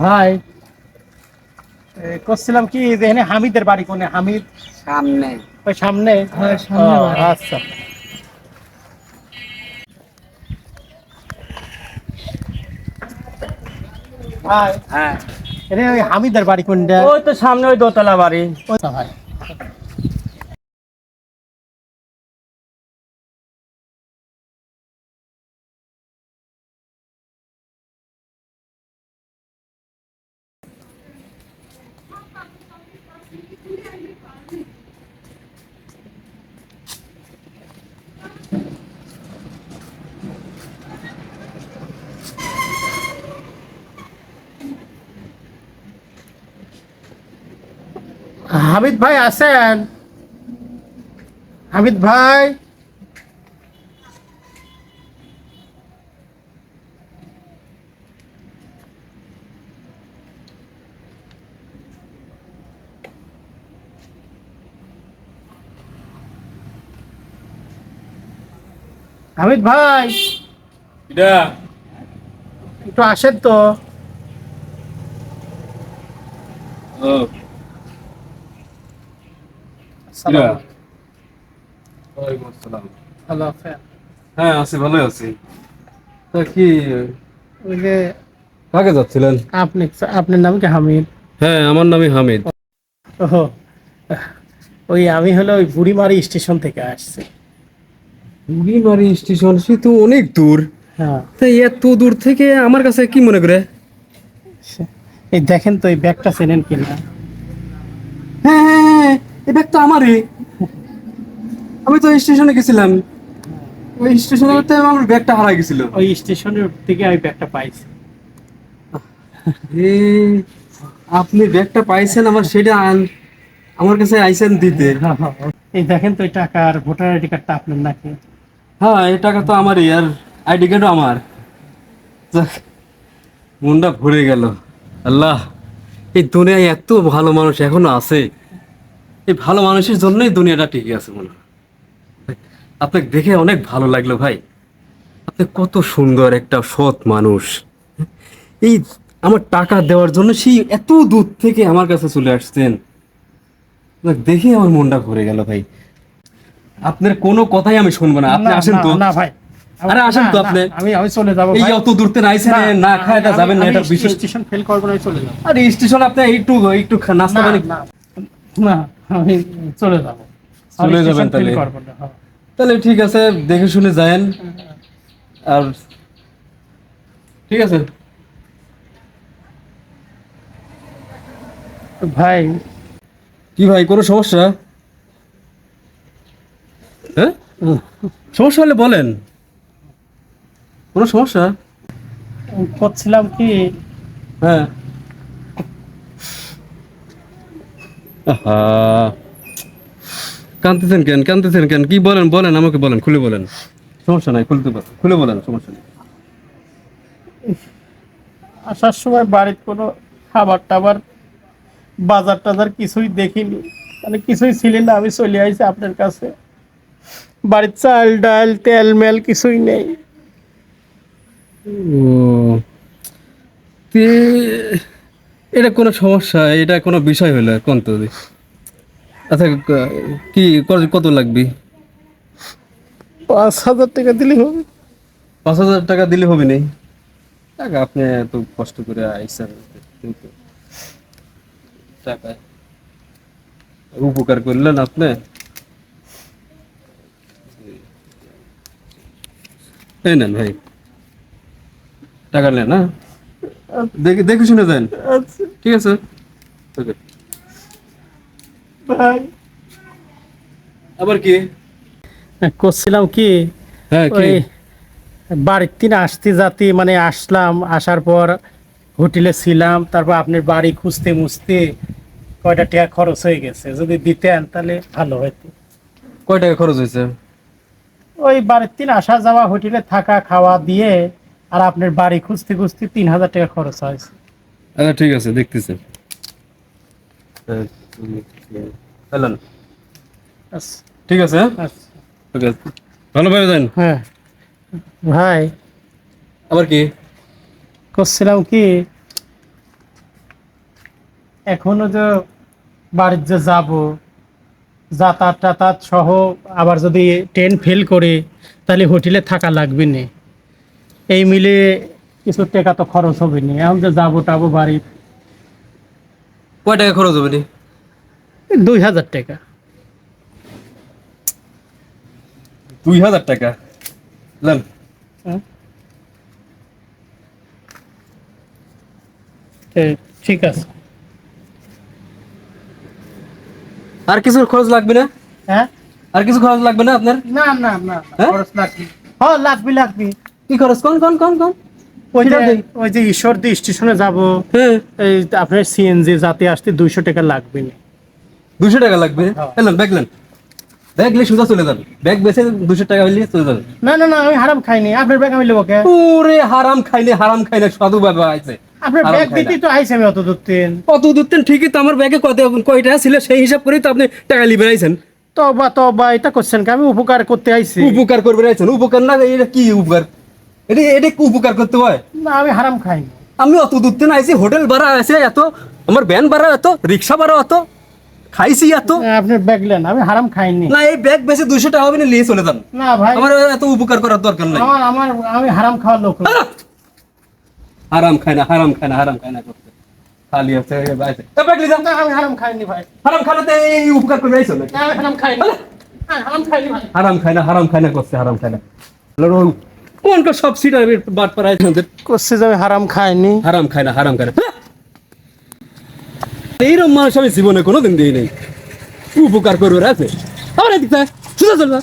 ভাই করছিলাম কি যেখানে হামিদের বাড়ি কোনে? হামিদ? সামনে। ওই সামনে? হ্যাঁ। আচ্ছা। ভাই হ্যাঁ। এটা ওই হামিদের বাড়ি কোনটা? ওই তো সামনে ওই দোতলা বাড়ি। ওই তো ভাই। হামিদ ভাই আছেন? হামিদ ভাই? হামিদ ভাই? একটু আসেন তো। আসসালাম। ভালো আছেন হ্যাঁ আছি ভালোই আছি। তা কি ওই যে কাকে যাচ্ছিলেন? আপনি আপনার নাম কি হামিদ? হ্যাঁ আমার নামই হামিদ। ও ওই আমি হলো ওই বুড়িমারি স্টেশন থেকে আসছি। বুড়িমারি স্টেশন সে তো অনেক দূর। হ্যাঁ। তাই এত দূর থেকে আমার কাছে কি মনে করে? এই দেখেন তো এই ব্যাগটা চেনেন কিনা? এই ব্যাগ তো আমারই। আমি তো স্টেশনে গেছিলাম। ওই স্টেশনে তো আমার ব্যাগটা হারাই গেছিল। ওই স্টেশনের থেকে আমি ব্যাগটা পাইছি। এ, আপনি ব্যাগটা পাইছেন আমার সেটা আন- আমার কাছে আইসেন দিতে। এই দেখেন তো এই টাকার ভোটার আইডি কার্ডটা আপনার নাকি? হ্যাঁ এই টাকা তো আমারই আর আইডি কার্ডও আমার। মনটা ভরে গেল। আল্লাহ এই দুনিয়ায় এত ভালো মানুষ এখনও আছে। এই ভালো মানুষের জন্যই দুনিয়াটা টিকে আছে মনে হয়। আপনাকে দেখে অনেক ভালো লাগল ভাই। আপনি কত সুন্দর একটা সৎ মানুষ। এই আমার টাকা দেওয়ার জন্য সেই এত দূর থেকে আমার কাছে চলে আসছেন। দেখে আমার মনটা ভরে গেল ভাই। আপনার কোনো কথাই আমি শুনব না। আপনি আসেন তো। না ভাই। আরে আসেন তো আপনি। আমি আমি চলে যাব এই অত দূর থেকে আইসেন না, খায় এটা যাবেন না এটা বিষয় স্টেশন ফেল করব না চলে যাব। আরে স্টেশন আপনি একটু একটু নাস্তা পানি না, না। আমি চলে যাব। চলে যাবেন তাহলে। হ্যাঁ। তাহলে ঠিক আছে দেখে শুনে যায়েন। আর ঠিক আছে। ভাই। কি ভাই কোনো সমস্যা? হ্যাঁ? সমস্যা হলে বলেন। কোনো সমস্যা? করছিলাম কি? হ্যাঁ। কাঁদতেছেন কেন? কাঁদতেছেন কেন? কি বলেন বলেন আমাকে বলেন খুলে বলেন। সমস্যা নাই খুলতে পারেন খুলে বলেন সমস্যা নেই। আসার সময় বাড়ির কোনো খাবার টাবার বাজার টাজার কিছুই দেখিনি। মানে কিছুই ছিলেন না আমি চলে আইছি আপনার কাছে। বাড়ির চাল ডাল তেল মেল কিছুই নেই। ও এটা কোনো সমস্যা এটা কোনো বিষয় হলো কোন তো আচ্ছা কি কত- লাগবে? পাঁচ হাজার টাকা দিলে হবে। পাঁচ হাজার টাকা দিলে হবে নেই টাকা আপনি এত কষ্ট করে আইসেন কিন্তু টাকা উপকার করলেন আপনি। এই নেন ভাই। টাকা নেন হ্যাঁ? দেখে দেখে শুনে যান। আচ্ছা। ঠিক আছে? ওকে। ভাই আবার কি? করছিলাম কি? হ্যাঁ কি? বাড়ির তিন আসতে যাতে মানে আসলাম আসার পর হোটেলে ছিলাম তারপর আপনার বাড়ি খুঁজতে মুছতে কয়টা টাকা খরচ হয়ে গেছে? যদি দিতেন তাহলে ভালো হতো কয় টাকা খরচ হয়েছে? ওই বাড়ির তিন আসা যাওয়া হোটেলে থাকা খাওয়া দিয়ে আর আপনার বাড়ি খুঁজতে খুঁজতে তিন হাজার টাকা খরচ হয়েছে। আচ্ছা ঠিক আছে দেখতেছি। হ্যালো। আচ্ছা, ঠিক আছে? হ্যাঁ আচ্ছা। ঠিক আছে ভালোভাবে যান। হ্যাঁ। ভাই। আবার কি? করছিলাম কি এখনও যে বাড়ির যে যাব যাতায়াত টাতায়াত সহ আবার যদি ট্রেন ফেল করে তাহলে হোটেলে থাকা লাগবে না। এই মিলে কিছু টাকা তো খরচ হবে না এখন যে যাব টাবো বাড়ি। কয় টাকা খরচ হবে নি? দুই হাজার টাকা। দুই হাজার টাকা? লান। হুম। তো ঠিক আছে। আর কিছু খরচ লাগবে না? হ্যাঁ? আর কিছু খরচ লাগবে না আপনার? না না না হ্যাঁ? খরচ লাগবে। হ্যাঁ লাগবে লাগবে। কি খরচ? কোন কোন কোন কোন? ওই যে ঈশ্বরদী স্টেশনে যাব হ্যাঁ। এই আপনার সিএনজি যাতে আসতে দুইশো টাকা লাগবে দুশো টাকা লাগবে? হ্যাঁ। এলেন ব্যাগ নিয়ে সোজা চলে যাবে ব্যাগ বেছে দুশো টাকা চলে যাবে। না না না আমি হারাম খাইনি। আপনার ব্যাগ আমি নেব ওরে হারাম হারাম সাধু বাবা আছে আপনার ব্যাগ। দিতেই তো আইসি আমি অত দূর তিন কত দূরতেন ঠিকই তো আমার ব্যাগে কত কয়টা ছিল সেই হিসাব করেই তো আপনি টাকা লিবে আইছেন তবা তবা এটা করছেন কি? আমি উপকার করতে আইছি। উপকার করবে আইছেন উপকার না এটা কি উপকার? এটা এটা উপকার করতে হয়? না আমি হারাম খাইনি আমি অত দূরতেন আইছি হোটেল ভাড়া আছে এত আমার ভ্যান ভাড়া এত রিক্সা ভাড়া এত খাইছি এত। আপনার ব্যাগ নেন আমি হারাম খাইনি। না এই ব্যাগ বেশি দুশো টাকা হবে না নিয়ে চলে যান। না ভাই। আমার এত উপকার করার দরকার নাই। আমার আমার আমি হারাম খাওয়ার লোক। হারাম খায় না হারাম খায় না হারাম খায় না খালি আছে ব্যাগ যান আমি হারাম খাইনি ভাই। হারাম খানাতে এই উপকার করে আইছো না, হারাম খায় না হারাম খায় না করছে হারাম খায় না। লড়ো, কোন কোন সব সিটার বাট পাড়ায় করছে যে আমি হারাম খায়নি হারাম খায় না হারাম খায় না। হ্যাঁ। এইরকম মানুষ আমি জীবনে কোনোদিন দিই নেই। উপকার করবে আছে আমার এদিকে সুদা চলবা